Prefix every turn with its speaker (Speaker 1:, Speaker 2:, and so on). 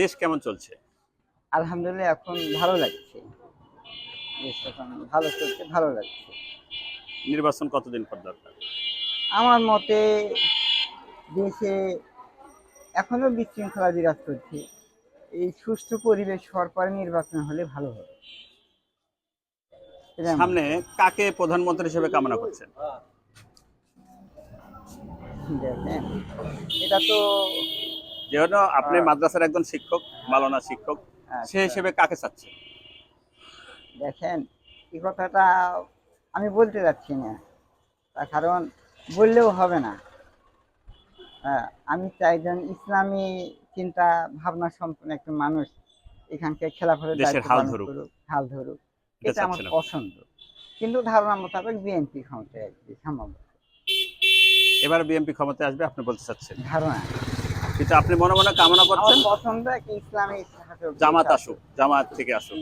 Speaker 1: দেশ কেমন চলছে?
Speaker 2: আলহামদুলিল্লাহ এখন ভালো লাগছে। দেশ এখন ভালো চলছে ভালো লাগছে।
Speaker 1: নির্বাচন কতদিন পর দরকার?
Speaker 2: আমার মতে দেশে এখনও বিশৃঙ্খলা বিরাজ করছে। এই সুস্থ পরিবেশ হওয়ার পরে নির্বাচন হলে ভালো হবে।
Speaker 1: সামনে কাকে প্রধানমন্ত্রী হিসেবে কামনা করছেন?
Speaker 2: এটা তো
Speaker 1: যেহেতু আপনি মাদ্রাসার একজন শিক্ষক মালনা শিক্ষক সে
Speaker 2: আচ্ছা,
Speaker 1: হিসেবে কাকে চাচ্ছেন
Speaker 2: দেখেন এই কথাটা আমি বলতে যাচ্ছি না। তার কারণ বললেও হবে না। হ্যাঁ, আমি চাই যেন ইসলামী চিন্তা ভাবনা সম্পন্ন একটা মানুষ। এখানকার খেলাফতের
Speaker 1: হাল ধরুক। এটা
Speaker 2: আমার পছন্দ। কিন্তু ধারণা মোতাবেক বিএনপি ক্ষমতায় আসবে সম্ভব
Speaker 1: এবার বিএনপি ক্ষমতায় আসবে আপনি বলতে চাচ্ছেন?
Speaker 2: ধারণা।
Speaker 1: কিন্তু আপনি মনে মনে কামনা করছেন?
Speaker 2: পছন্দ ইসলামী
Speaker 1: জামাত আসুক জামাত থেকে আসুক।